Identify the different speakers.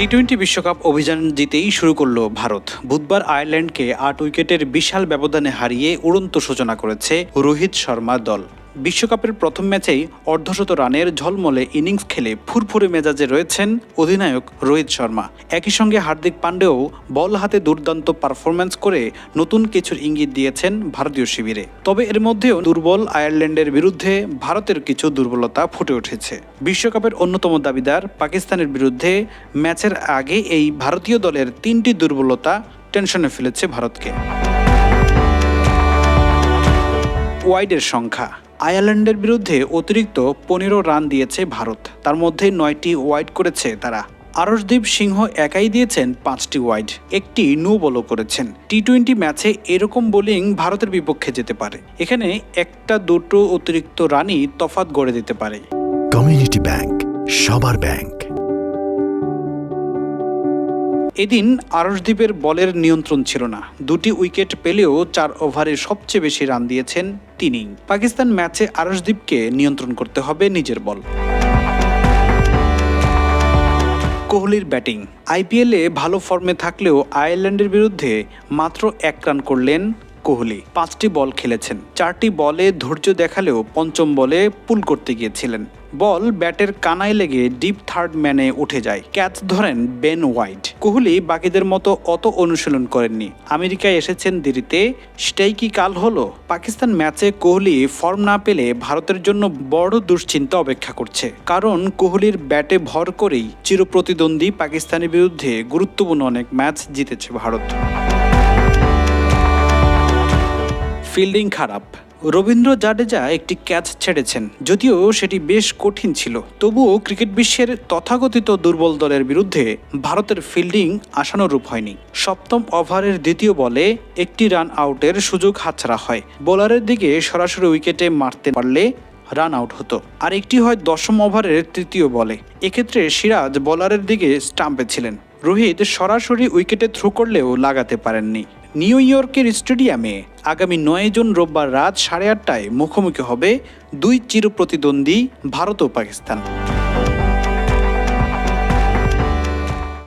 Speaker 1: T twenty বিশ্বকাপ অভিযান জিতেই শুরু করল ভারত। বুধবার আয়ারল্যান্ডকে আট উইকেটের বিশাল ব্যবধানে হারিয়ে উড়ন্ত সূচনা করেছে রোহিত শর্মা দল। বিশ্বকাপের প্রথম ম্যাচেই অর্ধশত রানের ঝলমলে ইনিংস খেলে ফুরফুরে মেজাজে রয়েছেন অধিনায়ক রোহিত শর্মা। একই সঙ্গে হার্দিক পান্ডেও বল হাতে দুর্দান্ত পারফরম্যান্স করে নতুন কিছুর ইঙ্গিত দিয়েছেন ভারতীয় শিবিরে। তবে এর মধ্যেও দুর্বল আয়ারল্যান্ডের বিরুদ্ধে ভারতের কিছু দুর্বলতা ফুটে উঠেছে। বিশ্বকাপের অন্যতম দাবিদার পাকিস্তানের বিরুদ্ধে ম্যাচের আগে এই ভারতীয় দলের তিনটি দুর্বলতা টেনশনে ফেলেছে ভারতকে। ওয়াইডের সংখ্যা। আয়ারল্যান্ডের বিরুদ্ধে অতিরিক্ত পনেরো রান দিয়েছে ভারত। তার মধ্যে নয়টি ওয়াইড করেছে তারা। আরশদীপ সিংহ একাই দিয়েছেন পাঁচটি ওয়াইড। একটি নো বলও করেছেন। টি টোয়েন্টি ম্যাচে এরকম বোলিং ভারতের বিপক্ষে যেতে পারে। এখানে একটা দুটো অতিরিক্ত রানই তফাত গড়ে দিতে পারে।
Speaker 2: কমিউনিটি ব্যাংক, সবার ব্যাংক।
Speaker 1: এদিন আরশদ্বীপের বলের নিয়ন্ত্রণ ছিল না। দুটি উইকেট পেলেও চার ওভারে সবচেয়ে বেশি রান দিয়েছেন তিনি। পাকিস্তান ম্যাচে আরশদ্বীপকে নিয়ন্ত্রণ করতে হবে নিজের বল। কোহলির ব্যাটিং। আইপিএলে ভালো ফর্মে থাকলেও আয়ারল্যান্ডের বিরুদ্ধে মাত্র এক রান করলেন কোহলি পাঁচটি বল খেলেছেন। চারটি বলে ধৈর্য দেখালেও পঞ্চম বলে পুল করতে গিয়েছিলেন। বল ব্যাটের কানায় লেগে ডিপ থার্ড ম্যানে উঠে যায়। ক্যাচ ধরেন বেন হোয়াইট। কোহলি বাকিদের মতো অত অনুশীলন করেননি। আমেরিকায় এসেছেন দেরিতে। সেটাই কি কাল হলো? পাকিস্তান ম্যাচে কোহলি ফর্ম না পেলে ভারতের জন্য বড় দুশ্চিন্তা অপেক্ষা করছে। কারণ কোহলির ব্যাটে ভর করেই চিরপ্রতিদ্বন্দ্বী পাকিস্তানের বিরুদ্ধে গুরুত্বপূর্ণ অনেক ম্যাচ জিতেছে ভারত। ফিল্ডিং খারাপ। রবীন্দ্র জাডেজা একটি ক্যাচ ছেড়েছেন, যদিও সেটি বেশ কঠিন ছিল। তবুও ক্রিকেট বিশ্বের তথাকথিত দুর্বল দলের বিরুদ্ধে ভারতের ফিল্ডিং আশানুরূপ হয়নি। সপ্তম ওভারের দ্বিতীয় বলে একটি রান আউটের সুযোগ হাতছাড়া হয়। বোলারের দিকে সরাসরি উইকেটে মারতে পারলে রান আউট হতো। আর একটি হয় দশম ওভারের তৃতীয় বলে। এক্ষেত্রে সিরাজ বোলারের দিকে স্টাম্পে ছিলেন। রোহিত সরাসরি উইকেটে থ্রু করলেও লাগাতে পারেননি। নিউ ইয়র্কের স্টেডিয়ামে আগামী নয় জুন রোববার রাত সাড়ে আটটায় মুখোমুখি হবে দুই চিরপ্রতিদ্বন্দ্বী ভারত ও পাকিস্তান।